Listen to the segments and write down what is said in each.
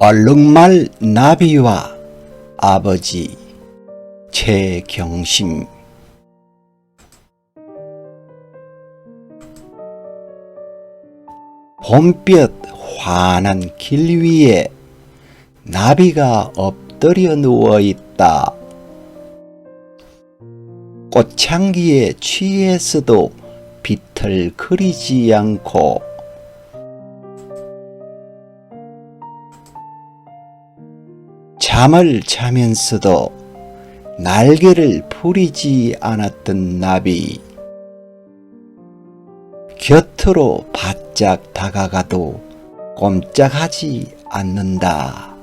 얼룩말 나비와 아버지 최경심 봄볕 환한 길 위에 나비가 엎드려 누워 있다. 꽃향기에 취해서도 비틀거리지 않고 잠을 자면서도 날개를 부리지 않았던 나비 곁으로 바짝 다가가도 꼼짝하지 않는다.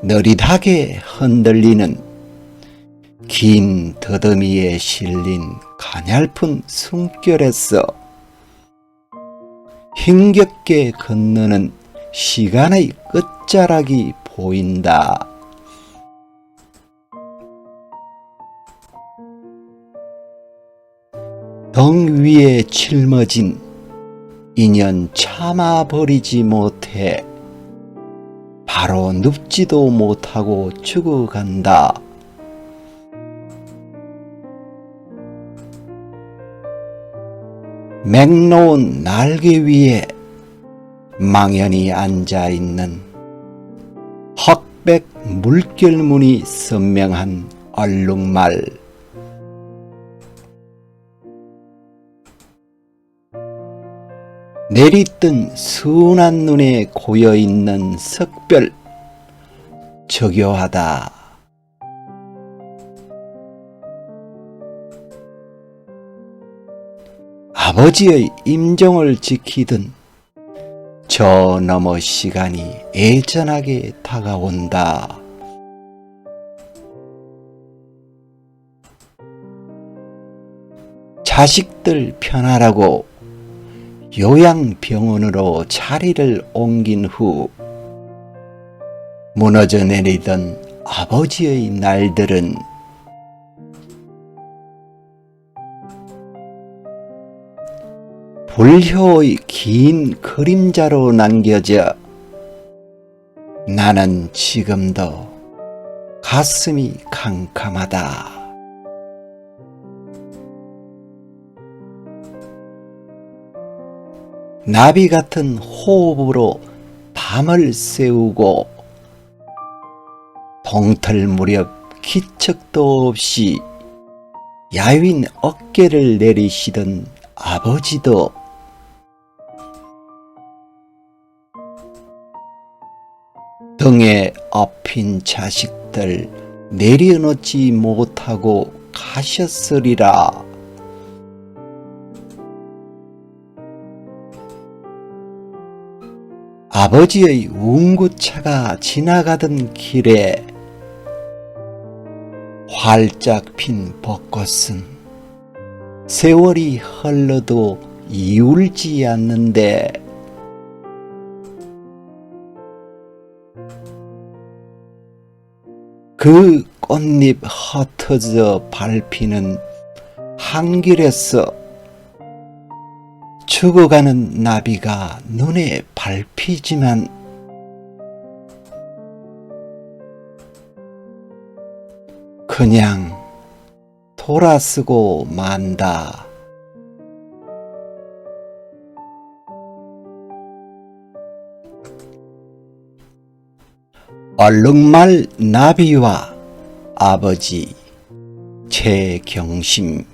느릿하게 흔들리는 긴 더듬이에 실린 가냘픈 숨결에서 힘겹게 건너는 시간의 끝자락이 보인다. 덩 위에 짊어진 인연 참아버리지 못해 바로 눕지도 못하고 죽어간다. 맥놓은 날개 위에 망연히 앉아 있는 흑백 물결무늬 선명한 얼룩말. 내리뜬 순한 눈에 고여있는 석별 저교하다. 아버지의 임종을 지키던 저 너머 시간이 애전하게 다가온다. 자식들 편하라고 요양병원으로 자리를 옮긴 후 무너져 내리던 아버지의 날들은 불효의 긴 그림자로 남겨져 나는 지금도 가슴이 캄캄하다. 나비 같은 호흡으로 밤을 새우고 동틀 무렵 기척도 없이 야윈 어깨를 내리시던 아버지도 등에 업힌 자식들 내려놓지 못하고 가셨으리라. 아버지의 운구차가 지나가던 길에 활짝 핀 벚꽃은 세월이 흘러도 이울지 않는데 그 꽃잎 흩어져 밟히는 한길에서 죽어가는 나비가 눈에 밟히지만 그냥 돌아서고 만다. 얼룩말 나비와 아버지 최경심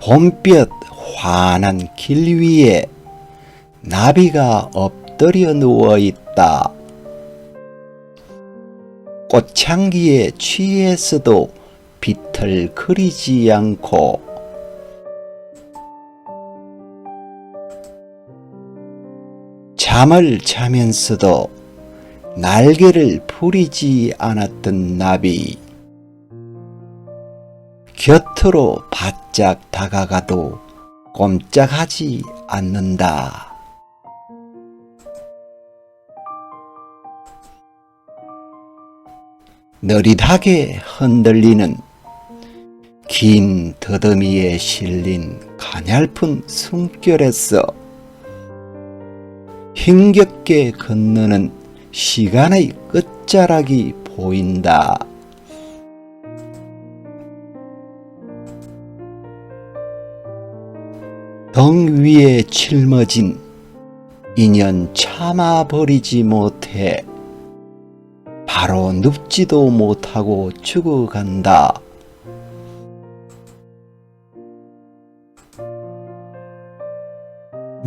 봄볕 환한 길 위에 나비가 엎드려 누워 있다. 꽃향기에 취해서도 비틀거리지 않고 잠을 자면서도 날개를 부리지 않았던 나비 곁으로 바짝 다가가도 꼼짝하지 않는다. 느릿하게 흔들리는 긴 더듬이에 실린 가냘픈 숨결에서 힘겹게 건너는 시간의 끝자락이 보인다. 덩 위에 짊어진 인연 참아버리지 못해 바로 눕지도 못하고 죽어간다.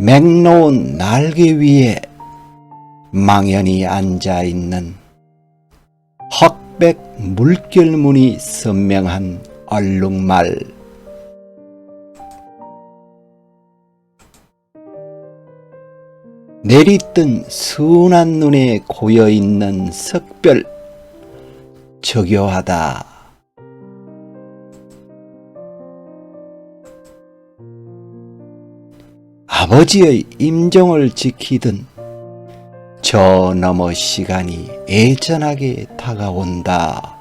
맥놓은 날개 위에 망연히 앉아 있는 흑백 물결무늬 선명한 얼룩말. 내리뜬 순한 눈에 고여 있는 석별 저교하다. 아버지의 임종을 지키던 저 너머 시간이 애전하게 다가온다.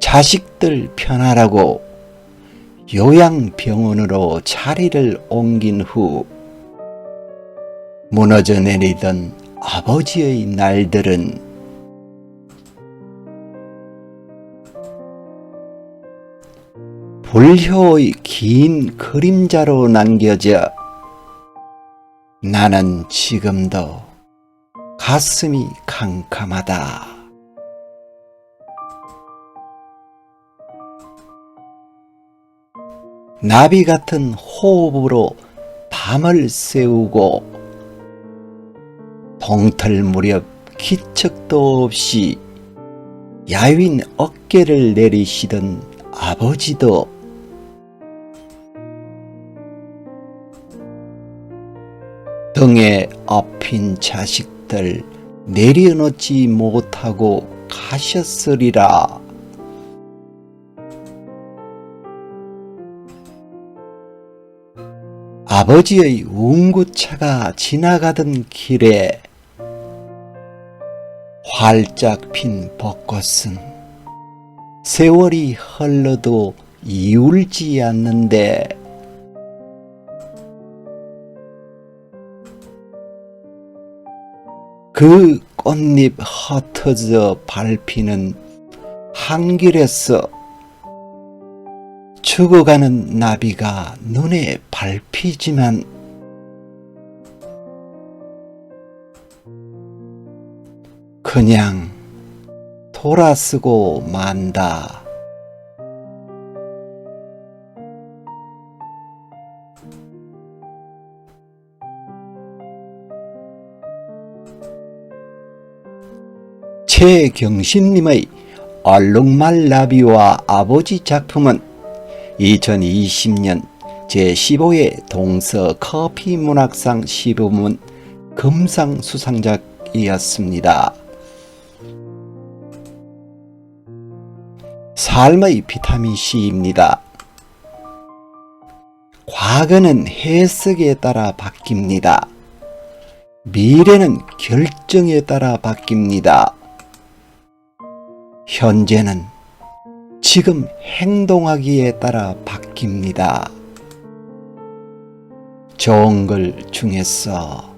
자식들 편하라고 요양병원으로 자리를 옮긴 후 무너져 내리던 아버지의 날들은 불효의 긴 그림자로 남겨져 나는 지금도 가슴이 캄캄하다. 나비 같은 호흡으로 밤을 새우고 동틀 무렵 기척도 없이 야윈 어깨를 내리시던 아버지도 등에 업힌 자식들 내려놓지 못하고 가셨으리라. 아버지의 운구차가 지나가던 길에 활짝 핀 벚꽃은 세월이 흘러도 이울지 않는데 그 꽃잎 흩어져 밟히는 한길에서 죽어가는 나비가 눈에 밟히지만 그냥 돌아서고 만다. 최경신님의 얼룩말 나비와 아버지 작품은 2020년 제15회 동서 커피 문학상 시부문 금상 수상작이었습니다. 삶의 비타민 C입니다. 과거는 해석에 따라 바뀝니다. 미래는 결정에 따라 바뀝니다. 현재는 지금 행동하기에 따라 바뀝니다. 좋은 글 중에서